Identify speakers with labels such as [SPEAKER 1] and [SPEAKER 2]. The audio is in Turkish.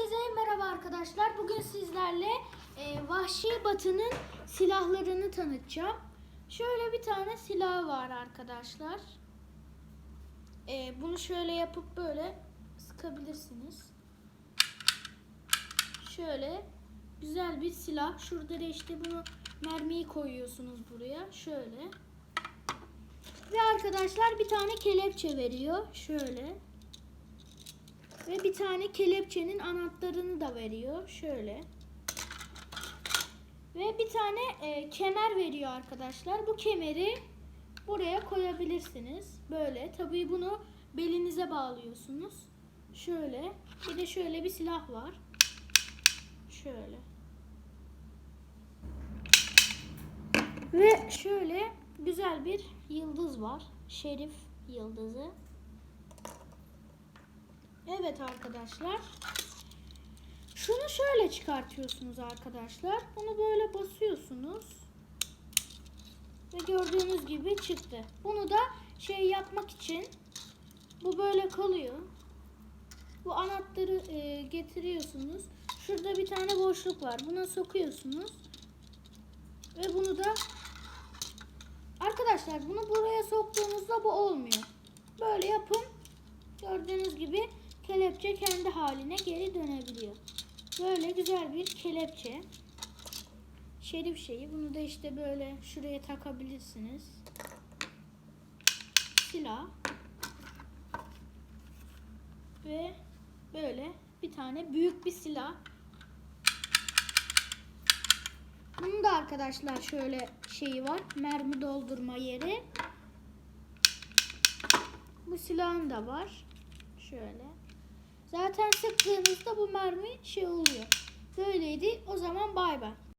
[SPEAKER 1] Herkese merhaba arkadaşlar. Bugün sizlerle e, Vahşi Batı'nın silahlarını tanıtacağım. Şöyle bir tane silah var arkadaşlar. E, bunu şöyle yapıp böyle sıkabilirsiniz. Şöyle güzel bir silah. Şurada da işte bunu mermiyi koyuyorsunuz buraya. Şöyle. Ve arkadaşlar bir tane kelepçe veriyor. Şöyle. Ve bir tane kelepçenin anahtarını da veriyor. Şöyle. Ve bir tane e, kemer veriyor arkadaşlar. Bu kemeri buraya koyabilirsiniz. Böyle. Tabii bunu belinize bağlıyorsunuz. Şöyle. Bir de şöyle bir silah var. Şöyle. Ve şöyle güzel bir yıldız var. Şerif yıldızı. Evet arkadaşlar. Şunu şöyle çıkartıyorsunuz arkadaşlar. Bunu böyle basıyorsunuz. Ve gördüğünüz gibi çıktı. Bunu da şey yapmak için bu böyle kalıyor. Bu anahtarı e, getiriyorsunuz. Şurada bir tane boşluk var. Buna sokuyorsunuz. Ve bunu da Arkadaşlar bunu buraya soktuğunuzda bu olmuyor. Böyle yapın. Gördüğünüz gibi kelepçe kendi haline geri dönebiliyor. Böyle güzel bir kelepçe. Şerif şeyi. Bunu da işte böyle şuraya takabilirsiniz. Silah. Ve böyle bir tane büyük bir silah. Bunun da arkadaşlar şöyle şeyi var. Mermi doldurma yeri. Bu silahın da var. Şöyle. Zaten sıktığınızda bu mermi şey oluyor. Böyleydi. O zaman bay bay.